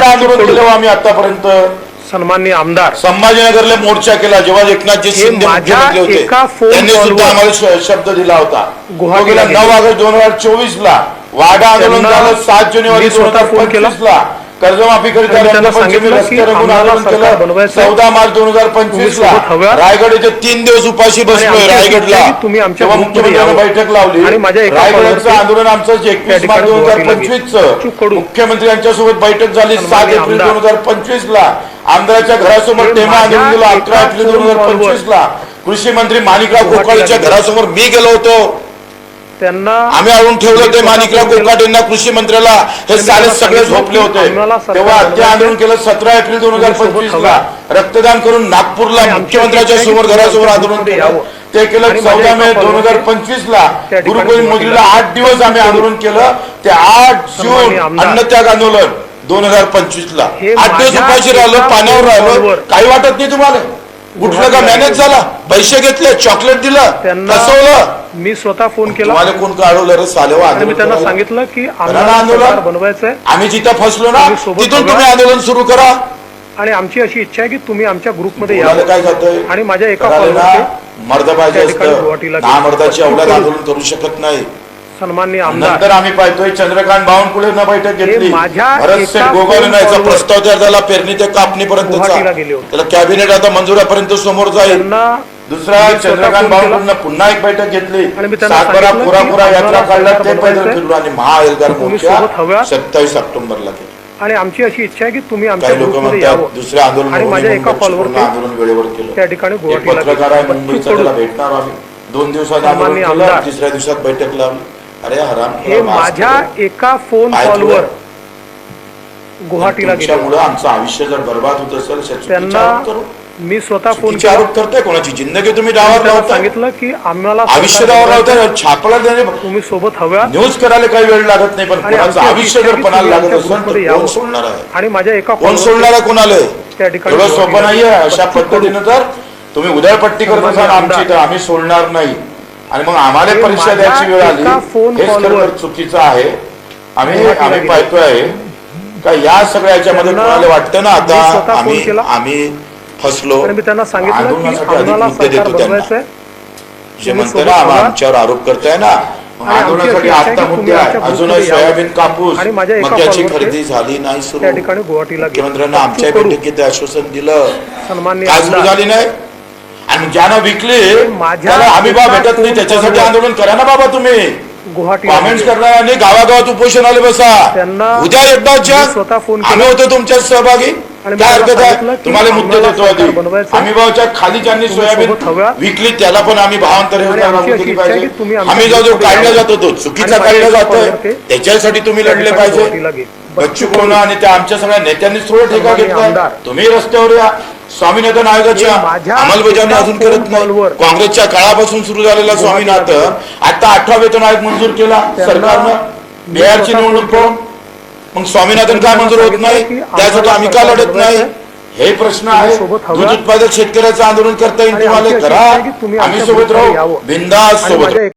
किती आंदोलन केलं हो आम्ही आतापर्यंत सन्माननीय आमदार. संभाजीनगरला मोर्चा केला जेव्हा एकनाथजी शिंदे माझ्या मुख्यमंत्री होते एका फोन त्यांनी कॉलवर सुद्धा आम्हाला श- शब्द दिला होता. तो गुवाहाटीला गेला नऊ गेले. ऑगस्ट दोन हजार चोवीस ला वाडा आंदोलन त्यांना झालं सात जानेवारी मी दोन स्वतः हजार फोन केला. पंचवीस ला कर्जमाफी सांगितलं. चौदा मार्च दोन हजार पंचवीस ला. रायगड येथे तीन दिवस उपाशी बसलोय रायगडला तुम्ही आमच्या मुख्यमंत्र्यांनी. बैठक लावली आणि माझ्या एका रायगडचं आंदोलन आमचं एकवीस मार्च दोन हजार पंचवीस. मुख्यमंत्री यांच्यासोबत बैठक झाली सात एप्रिल. दोन हजार पंचवीस ला आमदाराच्या घरासमोर टेमा आंदोलन केलं अकरा एप्रिल दोन हजार पंचवीस ला कृषी मंत्री माणिकराव कोकाळेच्या. घरासमोर मी गेलो होतो त्यांना आम्ही आणून ठेवलं ते माणिकराव कोकाटेंना कृषी मंत्र्याला. हे सारे सगळे झोपले होते. तेव्हा ते. आंदोलन केलं सतरा एप्रिल दोन हजार पंचवीस ला रक्तदान करून नागपूरला मुख्यमंत्र्यांच्या समोर घरासमोर आंदोलन केलं. यावं. ते केलं चौदा मे दोन हजार पंचवीस ला गुरुगोविंद मोदीला आठ दिवस आम्ही आंदोलन केलं. ते आठ जून. अन्नत्याग आंदोलन दोन हजार पंचवीस ला आठ दिवस उपाशी राहिलो पाण्यावर राहिलो. काही वाटत नाही तुम्हाला? उठलं का मॅनेज. झाला? पैसे घेतले चॉकलेट दिलं फसवलं. मी स्वतः फोन केला. तुम्हाला कोण काढवलं रे सालेवा आणि मी आंदोलन त्यांना करायला? सांगितलं की आम्हाला आंदोलन. सरकार बनवायचं आहे. आम्ही जिथं फसलो ना तुम्ही सोबत तिथून बघा. तुम्ही आंदोलन सुरू करा. आणि आमची अशी इच्छा आहे की तुम्ही आमच्या ग्रुपमध्ये यावं काय जातंय आणि माझ्या एका करायला ना कॉलवरती मर्द पाहिजे त्या ठिकाणी असतं गुवाहाटीला ना मर्दाची. अवलाद आंदोलन करू शकत नाही. सन्माननीय आमदार. नंतर आम्ही पाहतोय चंद्रकांत बावनकुळे न बैठक घेतली. माझ्या भरत एका शेठ गोगावले याचा प्रस्ताव तयार झाला पेरणी ते कापणीपर्यंतचा. गुवाहाटीला गेले होते. त्याला कॅबिनेट आता मंजुरापर्यंत समोर जाईल. त्यांना दुसरा चंद्रकांत. बावनकुळे पुन्हा एक बैठक घेतली सातबारा पुरा यात्रा काढला ते पैदल. फिरलो आणि महाएल्गार मोर्चा. सत्तावीस ऑक्टोबरला केला आणि आमची अशी इच्छा आहे की तुम्ही आमच्या लोक दुसऱ्या आंदोलन आणि माझ्या एका पूर्ण कॉलवरती आंदोलन वेळेवर केलं त्या ठिकाणी पत्रकार आहे. मुंबईचा त्याला. भेटणार आम्ही दोन दिवसात आंदोलन केलं. तिसऱ्या दिवसात बैठक लावली अरे हराम हे माझ्या एका फोन कॉलवर? गुवाहाटीला गेले तुमच्यामुळं आमचं आयुष्य जर बर्बाद होत असेल त्यांना. मी स्वतः फोन चुकीचे आरोप करताय कोणाची जिंदगी तुम्ही डावावर त्यांना लावताय सांगितलं की आम्हाला आयुष्य डावावर. लावताय छापला त्याने तुम्ही सोबत हव्या न्यूज करायला काही वेळ लागत नाही पण आणि कोणाचं आमची आयुष्य जर पणाला लागत असेल तर कोण. सोडणार आहे आणि माझ्या एका कोण सोडणार आहे कोणाला त्या ठिकाणी एवढं सोपं नाहीये अशा. पद्धतीनं तर तुम्ही उधळपट्टी करत असाल आमची. तर आम्ही सोडणार नाही आणि मग आम्हाला परीक्षा माझ्या द्यायची वेळ आली एका फोन हेच तर चुकीचं आहे आम्ही आम्ही. पाहतोय का या सगळ्या याच्यामध्ये त्यांना कोणाला वाटतं ना मी स्वतः आता आम्ही केला. आम्ही फसलो मी त्यांना सांगितलं की देतो त्यांना जे म्हणतं ना आम्हा-. आमच्यावर आरोप करताय ना आंदोलनासाठी आता मुद्दे अजूनही. सोयाबीन कापूस मक्याची खरेदी झाली नाही सुरू त्या ठिकाणी गुवाहाटीला. मुख्यमंत्र्यांना आमच्या. बैठकीत आश्वासन दिलं काय सुरू. झाली नाही आणि ज्यांना विकली त्याला भाव एका भेटत नाही त्याच्यासाठी आंदोलन करा ना बाबा तुम्ही गेले. करणार आणि गावागावात उपोषणाला बसा त्यांना उद्या एकदा स्वतः फोन केला. आम्ही होतो तुमच्यात सहभागी आहे? की तुम्हाला मुद्दे देतो आधी. बनवायचं. आम्ही भावाच्या खाली ज्यांनी सोयाबीन. विकली त्याला पण आम्ही भावांतर पाहिजे. आम्ही जो जो काढला. जातो तो. चुकीचा काढला जातोय. त्याच्यासाठी तुम्ही त्या लढले पाहिजे. बच्चू कडू आणि त्या आमच्या सगळ्या नेत्यांनी थोडं ठेका घेतला. तुम्ही रस्त्यावर या. स्वामीनाथन आयोगाच्या अंमलबजावणी अजून करत नाही. काँग्रेसच्या काळापासून सुरू झालेला स्वामीनाथन आता अठरा वेतन आयोग मंजूर केला. सरकारनं बिहारची निवडणूक मग स्वामीनाथन का त्यांना मंजूर होत नाही? त्यासाठी आम्ही का लढत नाही? हे प्रश्न आहे. दूध उत्पादक शेतकऱ्याचं आंदोलन करता येईल तुम्हाला करा. आम्ही सोबत राहू. बिंदास सोबत